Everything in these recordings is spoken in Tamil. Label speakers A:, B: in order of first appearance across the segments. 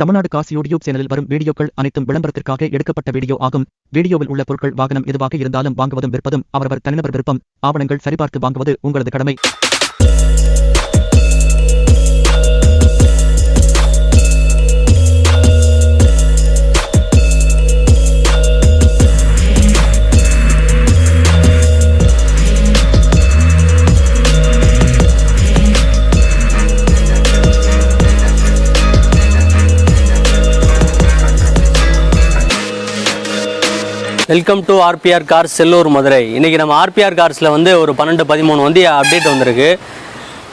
A: தமிழ்நாடு காசி யூடியூப் சேனலில் வரும் வீடியோக்கள் அனைத்தும் விளம்பரத்திற்காக எடுக்கப்பட்ட வீடியோ ஆகும். வீடியோவில் உள்ள பொருட்கள் வாகனம் எதுவாக இருந்தாலும் வாங்குவதும் விற்பதும் அவரவர் தனிநபர் விருப்பம் ஆவணங்கள் சரிபார்த்து வாங்குவது உங்களது கடமை.
B: Welcome to RPR cars Sellur Madurai. இன்றைக்கி நம்ம ஆர்பிஆர் கார்ஸில் வந்து ஒரு பன்னெண்டு பதிமூணு வண்டி அப்டேட் வந்திருக்கு.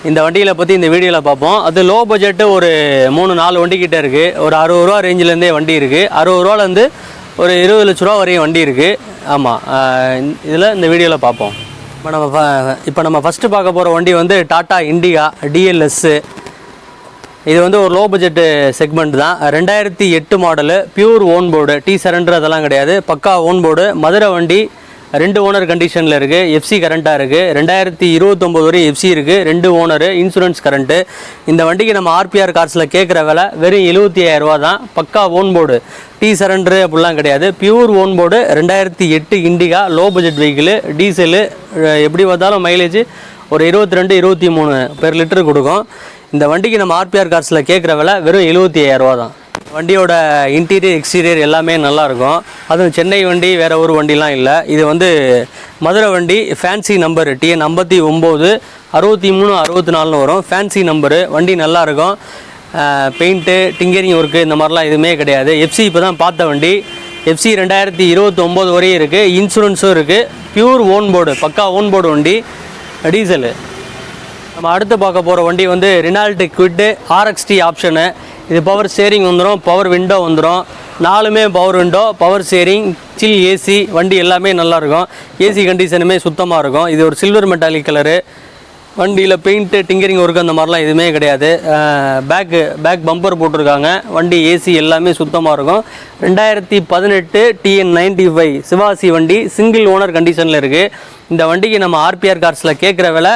B: இந்த வண்டியில் பற்றி இந்த வீடியோவில் பார்ப்போம். அது லோ பட்ஜெட்டு ஒரு மூணு நாலு வண்டிக்கிட்ட இருக்குது ஒரு அறுபது ரூபா ரேஞ்சிலேருந்தே வண்டி இருக்குது அறுபது ரூபாலேருந்து ஒரு இருபது லட்ச ரூபா வரையும் வண்டி இருக்குது ஆமாம் இதில் இந்த வீடியோவில் பார்ப்போம். இப்போ நம்ம இப்போ நம்ம ஃபஸ்ட்டு பார்க்க போகிற வண்டி வந்து டாட்டா இண்டிகா டிஎல்எஸ்ஸு இது வந்து ஒரு லோ பட்ஜெட் செக்மெண்ட் தான். ரெண்டாயிரத்தி எட்டு model pure own board T surrender அதெல்லாம் கிடையாது. பக்கா ஓன் போர்டு மதுரை வண்டி ரெண்டு ஓனர் கண்டிஷனில் இருக்குது எஃப்சி கரண்ட்டாக இருக்குது ரெண்டாயிரத்தி இருபத்தொம்போது வரை எஃப்சி இருக்குது ரெண்டு ஓனரு இன்சூரன்ஸ் கரண்ட்டு இந்த வண்டிக்கு நம்ம ஆர்பிஆர் கார்ஸில் கேட்குற விலை வெறும் எழுபத்தி ஐயாயிரரூவா தான். பக்கா ஓன் போர்டு டி சரண்டரு அப்படிலாம் கிடையாது. பியூர் ஓன் போர்டு ரெண்டாயிரத்தி எட்டு Indica low budget vehicle diesel எப்படி பார்த்தாலும் மைலேஜ் ஒரு இருபத்தி ரெண்டு இருபத்தி மூணு பெர் லிட்டர் கொடுக்கும். இந்த வண்டிக்கு நம்ம ஆர்பிஆர் கார்ஸில் கேட்குற விலை வெறும் எழுபத்தி ஐயாயிரரூவா தான் வண்டியோட இன்டீரியர் எக்ஸ்டீரியர் எல்லாமே நல்லாயிருக்கும். அதுவும் சென்னை வண்டி வேறு ஒரு வண்டிலாம் இல்லை. இது வந்து மதுரை வண்டி ஃபேன்சி நம்பர் டிஎன் ஐம்பத்தி ஒம்பது அறுபத்தி மூணு அறுபத்தி நாலுன்னு வரும். ஃபேன்சி நம்பரு வண்டி நல்லா இருக்கும் பெயிண்ட்டு டிங்கரிங் ஒர்க்கு இந்த மாதிரிலாம் எதுவுமே கிடையாது. எஃப்சி இப்போ தான் பார்த்த வண்டி. எஃப்சி ரெண்டாயிரத்தி இருபத்தி ஒம்பது வரையும் இருக்குது இன்சூரன்ஸும் இருக்குது பியூர் ஓன் போர்டு பக்கா ஓன் போர்டு வண்டி. டீசலு நம்ம அடுத்து பார்க்க போகிற வண்டி வந்து ரினால்டு குவிட்டு ஆர்எக்ஸ்டி ஆப்ஷனு இது பவர் ஸ்டேரிங் வந்துடும் பவர் விண்டோ வந்துடும் நாலுமே power window power steering chill AC வண்டி எல்லாமே நல்லாயிருக்கும். ஏசி கண்டிஷனுமே சுத்தமாக இருக்கும். இது ஒரு சில்வர் மெட்டாலிக் கலரு வண்டியில் பெயிண்ட்டு டிங்கரிங் ஒர்க் அந்த மாதிரிலாம் எதுவுமே கிடையாது. பேக்கு பேக் பம்பர் போட்டிருக்காங்க. வண்டி ஏசி எல்லாமே சுத்தமாக இருக்கும். ரெண்டாயிரத்தி பதினெட்டு டிஎன் நைன்டி ஃபைவ் சிவாசி வண்டி சிங்கிள் ஓனர் கண்டிஷனில் இருக்குது இந்த வண்டிக்கு நம்ம ஆர்பிஆர் கார்ஸில் கேட்குற விலை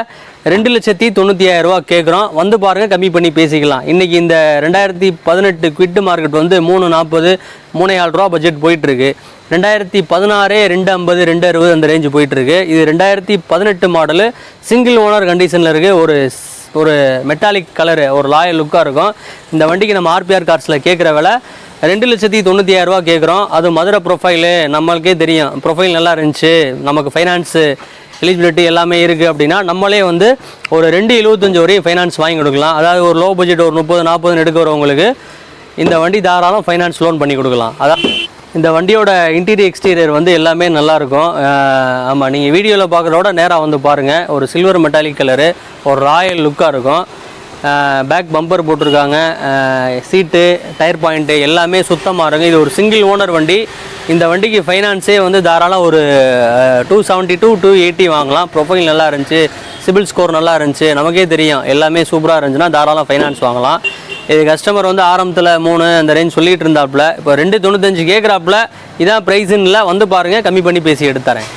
B: ரெண்டு லட்சத்தி தொண்ணூற்றி ரூபா கேட்குறோம். வந்து பாருங்கள் கம்மி பண்ணி பேசிக்கலாம். இன்றைக்கி இந்த ரெண்டாயிரத்தி பதினெட்டு குவிட்டு மார்க்கெட் வந்து மூணு நாற்பது மூணு ஏழு ரூபா பட்ஜெட் போயிட்டுருக்கு. ரெண்டாயிரத்தி பதினாறு ரெண்டு ஐம்பது ரெண்டு அறுபது அந்த ரேஞ்சு போயிட்டுருக்கு. இது ரெண்டாயிரத்தி பதினெட்டு மாடலு சிங்கிள் ஓனர் கண்டிஷனில் இருக்குது ஒரு ஒரு மெட்டாலிக் கலரு ஒரு லாயல் லுக்காக இருக்கும். இந்த வண்டிக்கு நம்ம ஆர்பிஆர் கார்ஸில் கேட்குற விலை ரெண்டு லட்சத்தி தொண்ணூற்றி ஆயிரரூவா கேட்குறோம் அது மதுரை ப்ரொஃபைலு நம்மளுக்கே தெரியும். ப்ரொஃபைல் நல்லா இருந்துச்சு. நமக்கு ஃபைனான்ஸு எலிஜிபிலிட்டி எல்லாமே இருக்குது அப்படின்னா நம்மளே வந்து ஒரு ரெண்டு எழுபத்தஞ்சு வரையும் ஃபைனான்ஸ் வாங்கி கொடுக்கலாம். அதாவது ஒரு லோ பட்ஜெட் ஒரு முப்பது நாற்பதுன்னு எடுக்கிறவங்களுக்கு இந்த வண்டி தாராளம் ஃபைனான்ஸ் லோன் பண்ணி கொடுக்கலாம். அதான் இந்த வண்டியோட இன்டீரியர் எக்ஸ்டீரியர் வந்து எல்லாமே நல்லாயிருக்கும் ஆமாம் நீங்கள் வீடியோவில் பார்க்குறோட நேராக வந்து பாருங்கள் ஒரு சில்வர் மெட்டாலிக் கலரு ஒரு ராயல் லுக்காக இருக்கும். பேக் பம்பர் போட்டிருக்காங்க. சீட்டு டயர் பாயிண்ட்டு எல்லாமே சுத்தமாக இருக்கும். இது ஒரு சிங்கிள் ஓனர் வண்டி. இந்த வண்டிக்கு ஃபைனான்ஸே வந்து தாராளம் ஒரு two seventy two two eighty வாங்கலாம். ப்ரொஃபைல் நல்லா இருந்துச்சு. சிபில் ஸ்கோர் நல்லா இருந்துச்சு. நமக்கே தெரியும். எல்லாமே சூப்பராக இருந்துச்சுன்னா தாராளம் ஃபைனான்ஸ் வாங்கலாம். இது கஸ்டமர் வந்து ஆரம்பத்தில் மூணு அந்த ரேஞ்ச் சொல்லிகிட்டு இருந்தாப்புல. இப்போ ரெண்டு தொண்ணூத்தஞ்சு கேட்குறாப்புல இதான் ப்ரைஸுன்னு இல்லை. வந்து பாருங்கள் கம்மி பண்ணி பேசி எடுத்துறேன்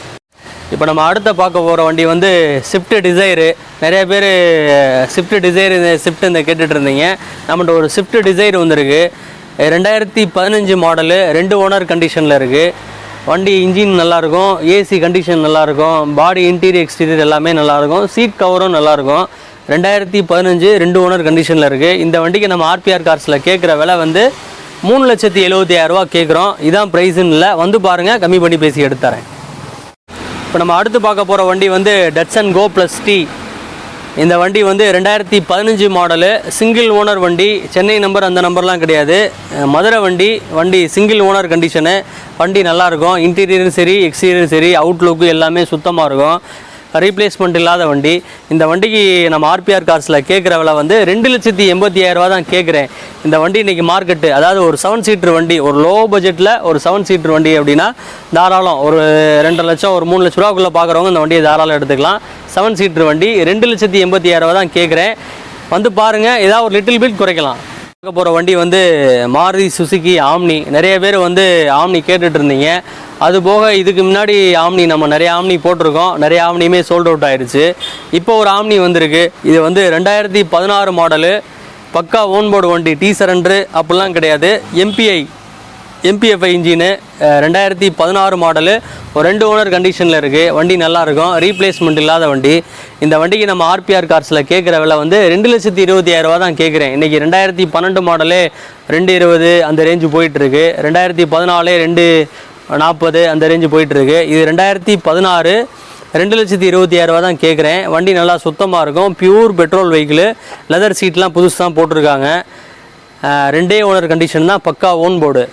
B: இப்போ நம்ம அடுத்த பார்க்க போகிற வண்டி வந்து ஸ்விஃப்ட் டிசைரு நிறைய பேர் ஸ்விஃப்ட் டிசைர் இந்த ஸ்விஃப்ட் இந்த கேட்டுட்டு இருந்தீங்க நம்மகிட்ட ஒரு ஸ்விஃப்ட் டிசைர் வந்திருக்கு. ரெண்டாயிரத்தி பதினஞ்சு மாடலு ரெண்டு ஓனர் கண்டிஷனில் இருக்குது வண்டி இன்ஜின் நல்லாயிருக்கும் ஏசி கண்டிஷன் நல்லாயிருக்கும் பாடி இன்டீரியர் எக்ஸ்டீரியர் எல்லாமே நல்லாயிருக்கும் சீட் கவரும் நல்லாயிருக்கும். ரெண்டாயிரத்தி பதினஞ்சு ரெண்டு ஓனர் கண்டிஷனில் இருக்குது இந்த வண்டிக்கு நம்ம ஆர்பிஆர் கார்ஸில் கேட்குற விலை வந்து மூணு லட்சத்தி எழுபத்தி ஆயிரரூவா கேட்குறோம். இதான் ப்ரைஸுன்னு இல்லை. வந்து பாருங்கள் கம்மி பண்ணி பேசி எடுத்துறேன் இப்போ நம்ம அடுத்து பார்க்க போகிற வண்டி வந்து டட்சன் கோ ப்ளஸ் டி இந்த வண்டி வந்து ரெண்டாயிரத்தி பதினஞ்சு மாடலு சிங்கிள் ஓனர் வண்டி. சென்னை நம்பர் அந்த நம்பர்லாம் கிடையாது. மதுரை வண்டி வண்டி சிங்கிள் ஓனர் கண்டிஷனு வண்டி நல்லாயிருக்கும் இன்டீரியரும் சரி எக்ஸ்டீரியரும் சரி அவுட்லுக்கு எல்லாமே சுத்தமாக இருக்கும். ரீப்ளேஸ்மெண்ட் இல்லாத வண்டி. இந்த வண்டிக்கு நம்ம ஆர்பிஆர் கார்ஸில் கேட்குற விலை வந்து ரெண்டு லட்சத்தி எண்பத்தி ஆயிரரூவா தான் கேட்குறேன் இந்த வண்டி இன்றைக்கி மார்க்கெட்டு அதாவது ஒரு செவன் சீட்டர் வண்டி ஒரு லோ பட்ஜெட்டில் ஒரு செவன் சீட்டர் வண்டி அப்படின்னா தாராளம் ஒரு ரெண்டு லட்சம் ஒரு மூணு லட்ச ரூபாக்குள்ளே பார்க்குறவங்க இந்த வண்டியை தாராளம் எடுத்துக்கலாம். செவன் சீட்டர் வண்டி ரெண்டு லட்சத்தி எண்பத்தி ஆயிரரூவா தான் கேட்குறேன் வந்து பாருங்கள் ஏதாவது ஒரு லிட்டில் பிட் குறைக்கலாம். பார்க்க போகிற வண்டி வந்து மாருதி சுசுகி ஆம்னி. நிறைய பேர் வந்து ஆம்னி கேட்டுட்டு இருந்தீங்க. அது போக இதுக்கு முன்னாடி ஆம்னி நம்ம நிறைய ஆம்னி போட்டிருக்கோம். நிறைய ஆம்னியுமே சோல்ட் அவுட் ஆயிடுச்சு இப்போ ஒரு ஆம்னி வந்திருக்கு. இது வந்து ரெண்டாயிரத்தி பதினாறு மாடலு பக்கா ஓன் போர்டு வண்டி டீசரன்று அப்படிலாம் கிடையாது. எம்பிஐ எம்பிஎஃப்ஐ இன்ஜினு ரெண்டாயிரத்தி பதினாறு மாடலு ஒரு ரெண்டு ஓனர் கண்டிஷனில் இருக்குது வண்டி நல்லாயிருக்கும் ரீப்ளேஸ்மெண்ட் இல்லாத வண்டி. இந்த வண்டிக்கு நம்ம ஆர்பிஆர் கார்ஸில் கேட்குற விலை வந்து ரெண்டு லட்சத்தி இருபத்தி ஆயிரரூவா தான் கேட்குறேன் இன்றைக்கி ரெண்டாயிரத்தி பன்னெண்டு மாடலே ரெண்டு இருபது அந்த ரேஞ்சு போயிட்டுருக்கு. ரெண்டாயிரத்தி பதினாலு ரெண்டு நாற்பது அந்த ரேஞ்சு போயிட்டுருக்கு. இது ரெண்டாயிரத்தி பதினாறு ரெண்டு லட்சத்தி இருபத்தி ஆயிரரூவா தான் கேட்குறேன் வண்டி நல்லா சுத்தமாக இருக்கும். பியூர் பெட்ரோல் வெஹிக்கிள் லெதர் சீட்லாம் புதுசு தான் போட்டிருக்காங்க ரெண்டே ஓனர் கண்டிஷன் தான் பக்கா ஓன் போர்டு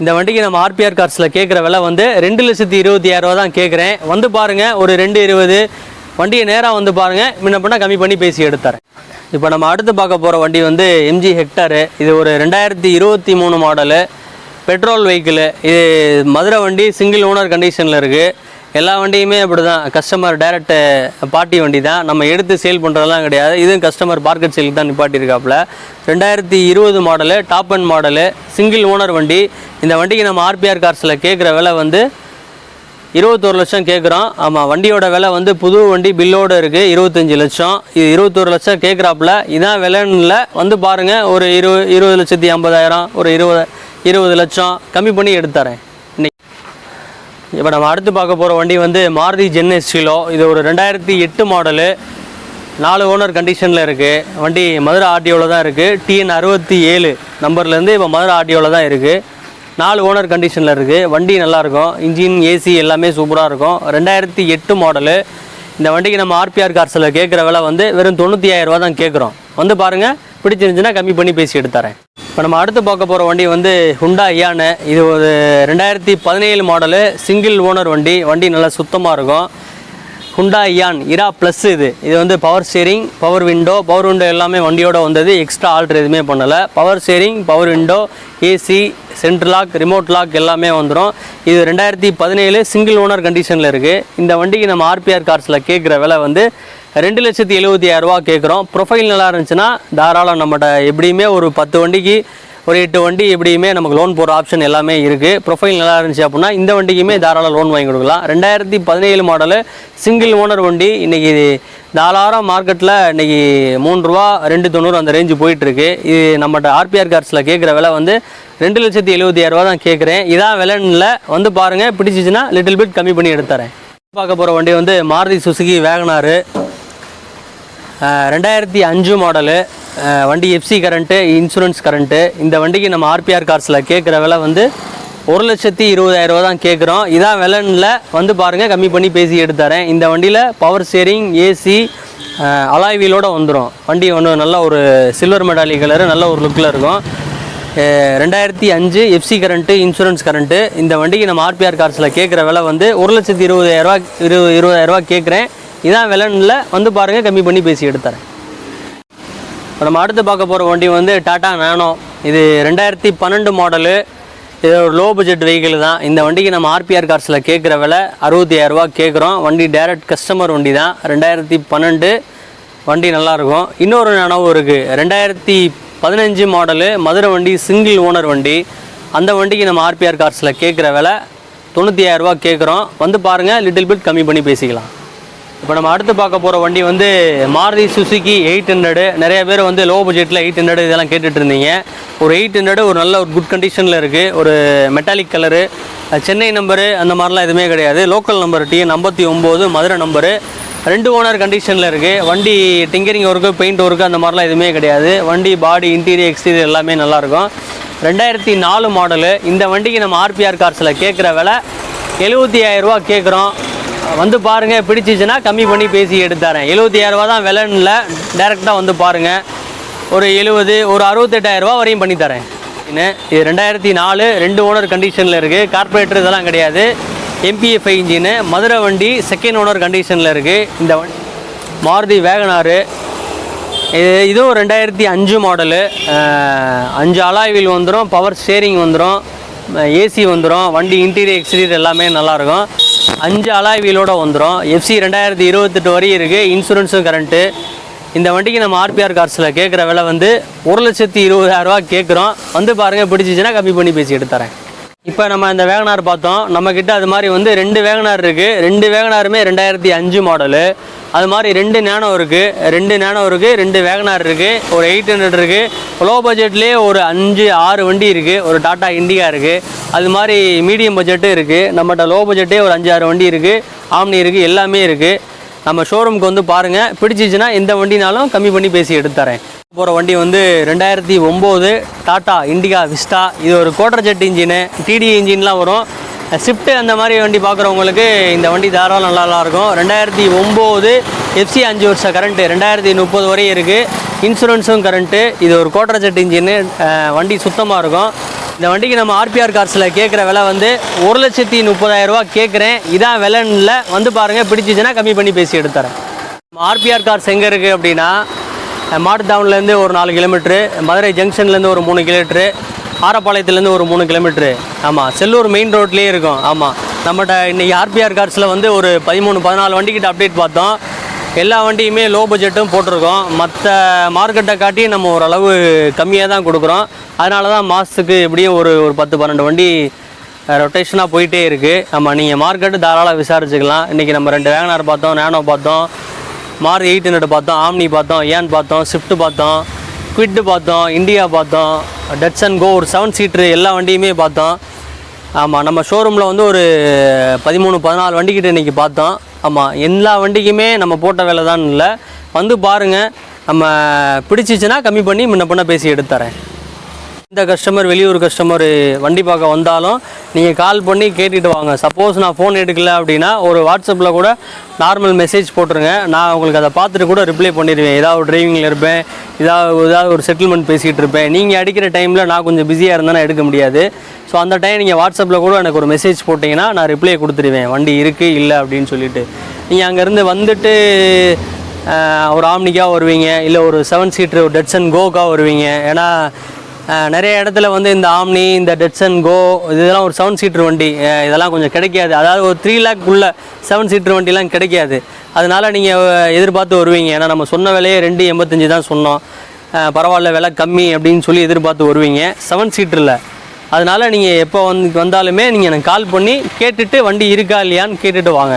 B: இந்த வண்டிக்கு நம்ம ஆர்பிஆர் கார்ஸில் கேட்குற விலை வந்து ரெண்டு லட்சத்தி இருபத்தி ஆயிரரூவா தான் கேட்குறேன் வந்து பாருங்கள் ஒரு ரெண்டு இருபது. வண்டியை நேராக வந்து பாருங்கள் முன்ன பண்ணால் கம்மி பண்ணி பேசி எடுத்துறேன். இப்போ நம்ம அடுத்து பார்க்க போகிற வண்டி வந்து எம்ஜி ஹெக்டரு இது ஒரு ரெண்டாயிரத்தி இருபத்தி மூணு மாடலு பெட்ரோல் வெஹிக்கிளு இது மதுரை வண்டி சிங்கிள் ஓனர் கண்டிஷனில் இருக்குது எல்லா வண்டியுமே அப்படி தான் கஸ்டமர் டைரக்ட் பார்ட்டி வண்டி தான். நம்ம எடுத்து சேல் பண்ணுறதெல்லாம் கிடையாது. இதுவும் கஸ்டமர் பார்க்கெட் சேலுக்கு தான் நிப்பாட்டியிருக்காப்புல. ரெண்டாயிரத்தி இருபது model top end model single owner வண்டி. இந்த வண்டிக்கு நம்ம ஆர்பிஆர் கார்ஸில் கேட்குற விலை வந்து இருபத்தோரு லட்சம் கேட்குறோம். ஆமாம் வண்டியோட விலை வந்து புது வண்டி பில்லோடு இருக்குது இருபத்தஞ்சி லட்சம். இது இருபத்தோரு லட்சம் கேட்குறாப்புல. இதான் விலைன்னு வந்து பாருங்கள் ஒரு இரு இருபது லட்சத்தி ஐம்பதாயிரம் ஒரு இருபது இருபது லட்சம். கம்மி பண்ணி எடுத்துறேன் இப்போ நம்ம அடுத்து பார்க்க போகிற வண்டி வந்து மாருதி ஜென் எஸ்டிலோ இது ஒரு ரெண்டாயிரத்தி எட்டு மாடலு நாலு ஓனர் கண்டிஷனில் இருக்குது வண்டி மதுரை ஆர்டியோவில் தான் இருக்குது டிஎன் அறுபத்தி ஏழு நம்பர்லேருந்து இப்போ மதுரை ஆர்டியோவில் தான் இருக்குது நாலு ஓனர் கண்டிஷனில் இருக்குது வண்டி நல்லாயிருக்கும் இன்ஜின் ஏசி எல்லாமே சூப்பராக இருக்கும். ரெண்டாயிரத்தி எட்டு மாடலு இந்த வண்டிக்கு நம்ம ஆர்பிஆர் கார்ஸில் கேட்குற விலை வந்து வெறும் தொண்ணூற்றி ஆயிரரூவா தான் கேட்குறோம் வந்து பாருங்கள் பிடிச்சிருந்துச்சுன்னா கம்மி பண்ணி பேசி எடுத்துறேன் இப்போ நம்ம அடுத்து பார்க்க போகிற வண்டி வந்து ஹுண்டா ஐயானு இது ஒரு ரெண்டாயிரத்தி பதினேழு மாடலு சிங்கிள் ஓனர் வண்டி. வண்டி நல்லா சுத்தமாக இருக்கும். ஹுண்டா ஐயான் இரா ப்ளஸ் இது. இது வந்து power steering power window power window எல்லாமே வண்டியோட வந்தது. எக்ஸ்ட்ரா ஆல்ட்ரு எதுவுமே பண்ணலை. Power steering power window AC central lock remote lock எல்லாமே வந்துடும் இது ரெண்டாயிரத்தி பதினேழு சிங்கிள் ஓனர் கண்டிஷனில் இருக்குது இந்த வண்டிக்கு நம்ம ஆர்பிஆர் கார்ஸில் கேட்குற விலை வந்து ரெண்டு லட்சத்தி எழுபத்தி ஆயிரரூவா கேட்குறோம் ப்ரொஃபைல் நல்லா இருந்துச்சுன்னா தாராளம் நம்மகிட்ட எப்படியுமே ஒரு பத்து வண்டிக்கு ஒரு எட்டு வண்டி எப்படியுமே நமக்கு லோன் போகிற ஆப்ஷன் எல்லாமே இருக்குது ப்ரொஃபைல் நல்லா இருந்துச்சு அப்படின்னா இந்த வண்டிக்குமே தாராளம் லோன் வாங்கி கொடுக்கலாம். ரெண்டாயிரத்தி பதினேழு மாடலு சிங்கிள் ஓனர் வண்டி. இன்றைக்கி நாலாயிரம் மார்க்கெட்டில் இன்றைக்கி மூணு ரூபா ரெண்டு தொண்ணூறு அந்த ரேஞ்சு போயிட்டுருக்கு. இது நம்மகிட்ட ஆர்பிஆர் கார்ஸில் கேட்குற விலை வந்து ரெண்டு லட்சத்தி எழுபத்தி ஆயிரரூவா தான் கேட்குறேன் இதான் விலைன்னில் வந்து பாருங்கள் பிடிச்சிச்சின்னா லிட்டில் பிட் கம்மி பண்ணி எடுத்துறேன் பார்க்க போகிற வண்டி வந்து மாருதி சுசுகி வேகனாரு ரெண்டாயிரத்தி அஞ்சு மாடலு வண்டி எஃப்சி கரண்ட்டு இன்சூரன்ஸ் கரண்ட்டு இந்த வண்டிக்கு நம்ம ஆர்பிஆர் கார்ஸில் கேட்குற விலை வந்து ஒரு லட்சத்தி இருபதாயிரரூவா தான் கேட்குறோம் இதான் விலனில் வந்து பாருங்கள் கம்மி பண்ணி பேசி எடுத்துறேன் இந்த வண்டியில் பவர் ஸ்டேரிங் ஏசி அலாய் வந்துடும் வண்டி ஒன்று நல்ல ஒரு சில்வர் மெடாலி கலரு நல்ல ஒரு லுக்கில் இருக்கும். ரெண்டாயிரத்தி அஞ்சு எஃப்சி கரண்ட்டு இன்சூரன்ஸ் கரண்ட்டு இந்த வண்டிக்கு நம்ம ஆர்பிஆர் கார்ஸில் கேட்குற விலை வந்து ஒரு லட்சத்தி இருபதாயிரரூவா இரு இருபதாயிரரூவா கேட்குறேன் இதான் விலனில் வந்து பாருங்கள் கம்மி பண்ணி பேசி எடுத்துறேன். இப்போ நம்ம அடுத்து பார்க்க போகிற வண்டி வந்து டாடா நானோ. இது ரெண்டாயிரத்தி பன்னெண்டு மாடலு இது ஒரு லோ பட்ஜெட் வெஹிக்கிள் தான். இந்த வண்டிக்கு நம்ம ஆர்பிஆர் கார்ஸில் கேட்குற விலை அறுபத்தி ஆயிரரூவா கேட்குறோம் வண்டி டைரக்ட் கஸ்டமர் வண்டி தான். ரெண்டாயிரத்தி பன்னெண்டு வண்டி நல்லாயிருக்கும். இன்னொரு நானோவும் இருக்குது ரெண்டாயிரத்தி பதினஞ்சு மாடலு மதுரை வண்டி சிங்கிள் ஓனர் வண்டி. அந்த வண்டிக்கு நம்ம ஆர்பிஆர் கார்ஸில் கேட்குற விலை தொண்ணூற்றி ஆயிரரூவா கேட்குறோம் வந்து பாருங்கள் லிட்டில் பிட் கம்மி பண்ணி பேசிக்கலாம். இப்போ நம்ம அடுத்து பார்க்க போகிற வண்டி வந்து மாருதி சுசுகி எயிட் ஹண்ட்ரடு நிறைய பேர் வந்து லோ பட்ஜெட்டில் எயிட் ஹண்ட்ரடு இதெல்லாம் கேட்டுட்டு இருந்தீங்க. ஒரு எயிட் ஹண்ட்ரடு ஒரு நல்ல ஒரு குட் கண்டிஷனில் இருக்குது ஒரு மெட்டாலிக் கலரு சென்னை நம்பரு அந்த மாதிரிலாம் எதுவுமே கிடையாது. லோக்கல் நம்பர் டிஎன் ஐம்பத்தி ஒம்பது மதுரை நம்பரு ரெண்டு ஓனர் கண்டிஷனில் இருக்குது வண்டி டிங்கரிங் ஒர்க்கு பெயிண்ட் ஒர்க்கு அந்த மாதிரிலாம் எதுவுமே கிடையாது. வண்டி பாடி இன்டீரியர் எக்ஸ்டீரியர் எல்லாமே நல்லாயிருக்கும் ரெண்டாயிரத்தி நாலு மாடலு இந்த வண்டிக்கு நம்ம ஆர்பிஆர் கார்ஸில் கேட்குற விலை எழுபத்தி ஆயிரரூவா கேட்குறோம் வந்து பாருங்கள் பிடிச்சிச்சுன்னா கம்மி பண்ணி பேசி எடுத்தாரேன் எழுபத்தி ஆயிரரூவா தான் விலைன்னு இல்லை டேரெக்டாக வந்து பாருங்கள் ஒரு எழுபது ஒரு அறுபத்தெட்டாயிரரூவா வரையும் பண்ணித்தரேன் இது ரெண்டாயிரத்தி நாலு ரெண்டு ஓனர் கண்டிஷனில் இருக்குது கார்பரேட்டர் இதெல்லாம் கிடையாது. எம்பிஎஃப்ஐ இன்ஜினு மதுரை வண்டி செகண்ட் ஓனர் கண்டிஷனில் இருக்குது இந்த வண்டி மாருதி வேகனாரு. இது இதுவும் ரெண்டாயிரத்தி அஞ்சு மாடலு அஞ்சு அலாய் வீல் வந்துடும் பவர் ஸ்டேரிங் வந்துடும் ஏசி வந்துடும் வண்டி இன்டீரியர் எக்ஸ்டீரியர் எல்லாமே நல்லாயிருக்கும் அஞ்சு அலாய் வீலோட வந்துடும் எஃப்சி ரெண்டாயிரத்தி இருபத்தெட்டு வரையும் இருக்குது இன்சூரன்ஸும் கரண்ட்டு இந்த வண்டிக்கு நம்ம ஆர்பிஆர் கார்ஸில் கேட்குற விலை வந்து ஒரு லட்சத்தி இருபதாயிரரூவா கேட்குறோம் வந்து பாருங்கள் பிடிச்சிச்சின்னா கம்மி பண்ணி பேசி எடுத்துறேன். இப்போ நம்ம இந்த வேகனார் பார்த்தோம். நம்மக்கிட்ட அது மாதிரி வந்து ரெண்டு வேகனார் இருக்குது ரெண்டு வேகனாருமே ரெண்டாயிரத்தி அஞ்சு மாடலு அது மாதிரி ரெண்டு நேனோ இருக்குது ரெண்டு நேனோ இருக்குது ரெண்டு வேகனார் இருக்குது ஒரு எயிட் ஹண்ட்ரட் இருக்குது லோ பட்ஜெட்லேயே ஒரு அஞ்சு ஆறு வண்டி இருக்குது ஒரு டாட்டா இண்டிகா இருக்குது அது மாதிரி மீடியம் பட்ஜெட்டும் இருக்குது நம்மகிட்ட லோ பட்ஜெட்டே ஒரு அஞ்சு ஆறு வண்டி இருக்குது ஆம்னி இருக்குது எல்லாமே இருக்குது நம்ம ஷோரூமுக்கு வந்து பாருங்கள் பிடிச்சிச்சின்னா எந்த வண்டினாலும் கம்மி பண்ணி பேசி எடுத்து தரேன். போகிற வண்டி வந்து ரெண்டாயிரத்தி ஒம்பது டாட்டா இண்டிகா விஸ்டா. இது ஒரு கோட்டர் ஜெட் இன்ஜினு டிடி இன்ஜின்லாம் வரும். ஷிஃப்ட்டு அந்த மாதிரி வண்டி பார்க்குறவங்களுக்கு இந்த வண்டி தாராளம் நல்லா இருக்கும் ரெண்டாயிரத்தி ஒம்பது எஃப்சி அஞ்சு வருஷம் கரண்ட்டு ரெண்டாயிரத்தி முப்பது வரையும் இருக்குது இன்சூரன்ஸும் கரண்ட்டு இது ஒரு கோட்டரை செட் இன்ஜினு வண்டி சுத்தமாக இருக்கும். இந்த வண்டிக்கு நம்ம ஆர்பிஆர் கார்ஸில் கேட்குற விலை வந்து ஒரு லட்சத்தி முப்பதாயிரம் ரூபா கேட்குறேன். இதான் விலைன்னில் வந்து பாருங்கள் பிடிச்சிச்சின்னா கம்மி பண்ணி பேசி எடுத்துறேன். ஆர்பிஆர் கார்ஸ் எங்கே இருக்குது அப்படின்னா மாட்டுத்தாவன்லேருந்து ஒரு நாலு கிலோமீட்ரு மதுரை ஜங்ஷன்லேருந்து ஒரு மூணு கிலோமீட்ரு ஆரப்பாளையத்துலேருந்து ஒரு மூணு கிலோமீட்ரு ஆமாம் செல்லூர் மெயின் ரோட்லேயே இருக்கும். ஆமாம் நம்மகிட்ட இன்றைக்கி ஆர்பிஆர் கார்ஸில் வந்து ஒரு பதிமூணு பதினாலு வண்டிக்கிட்ட அப்டேட் பார்த்தோம். எல்லா வண்டியுமே லோ பட்ஜெட்டும் போட்டிருக்கோம். மற்ற மார்க்கெட்டை காட்டி நம்ம ஓரளவு கம்மியாக தான் கொடுக்குறோம். அதனால தான் மாதத்துக்கு எப்படியும் ஒரு ஒரு பத்து பன்னெண்டு வண்டி ரொட்டேஷனாக போயிட்டே இருக்குது ஆமாம் நீங்கள் மார்க்கெட்டு தாராளமாக விசாரிச்சுக்கலாம். இன்றைக்கி நம்ம ரெண்டு வேகனார் பார்த்தோம் நேனோ பார்த்தோம் மார் எயிட் ஹண்ட்ரட் பார்த்தோம் ஆம்னி பார்த்தோம் ஏன் பார்த்தோம் ஸ்விஃப்ட் பார்த்தோம். குவிட்டு பார்த்தோம் இண்டியா பார்த்தோம் டட்சன் கோ ஒரு செவன் சீட்ரு எல்லா வண்டியுமே பார்த்தோம் ஆமாம் நம்ம ஷோரூமில் வந்து ஒரு பதிமூணு பதினாலு வண்டிக்கிட்ட இன்றைக்கி பார்த்தோம் ஆமாம் எல்லா வண்டிக்குமே நம்ம போட்ட வேலை தான் இல்லை. வந்து பாருங்கள் நம்ம பிடிச்சிச்சுன்னா கம்மி பண்ணி முன்ன பண்ண பேசி எடுத்து தரேன். இந்த கஸ்டமர் வெளியூர் கஸ்டமர் வண்டி பார்க்க வந்தாலும் நீங்கள் கால் பண்ணி கேட்டுட்டு வாங்க. சப்போஸ் நான் ஃபோன் எடுக்கல அப்படின்னா ஒரு வாட்ஸ்அப்பில் கூட நார்மல் மெசேஜ் போட்டுருங்க. நான் உங்களுக்கு அதை பார்த்துட்டு கூட ரிப்ளை பண்ணிடுவேன். ஏதாவது டிரைவிங்கில் இருப்பேன். ஏதாவது ஏதாவது ஒரு செட்டில்மெண்ட் பேசிகிட்டு இருப்பேன். நீங்கள் அடிக்கிற டைமில் நான் கொஞ்சம் பிஸியாக இருந்தேன்னா எடுக்க முடியாது. ஸோ அந்த டைம் நீங்கள் வாட்ஸ்அப்பில் கூட எனக்கு ஒரு மெசேஜ் போட்டிங்கன்னா நான் ரிப்ளை கொடுத்துருவேன் வண்டி இருக்குது இல்லை அப்படின்னு சொல்லிட்டு. நீங்கள் அங்கேருந்து வந்துட்டு ஒரு ஆம்னிக்காக வருவீங்க இல்லை ஒரு செவன் சீட்ரு ஒரு டெட்சன் கோக்காக வருவீங்க. ஏன்னா நிறைய இடத்துல வந்து இந்த ஆம்னி இந்த டெட்சன் கோ இதெல்லாம் ஒரு செவன் சீட்டர் வண்டி. இதெல்லாம் கொஞ்சம் கிடைக்காது. அதாவது ஒரு த்ரீ லேக் உள்ள செவன் சீட்டர் வண்டிலாம் கிடைக்காது. அதனால நீங்கள் எதிர்பார்த்து வருவீங்க. ஏன்னா நம்ம சொன்ன விலையே ரெண்டு எண்பத்தஞ்சு தான் சொன்னோம். பரவாயில்ல விலை கம்மி அப்படின்னு சொல்லி எதிர்பார்த்து வருவீங்க. செவன் சீட்டரில் அதனால் நீங்கள் எப்போ வந்து வந்தாலுமே நீங்கள் எனக்கு கால் பண்ணி கேட்டுட்டு வண்டி இருக்கா இல்லையான்னு கேட்டுட்டு வாங்க.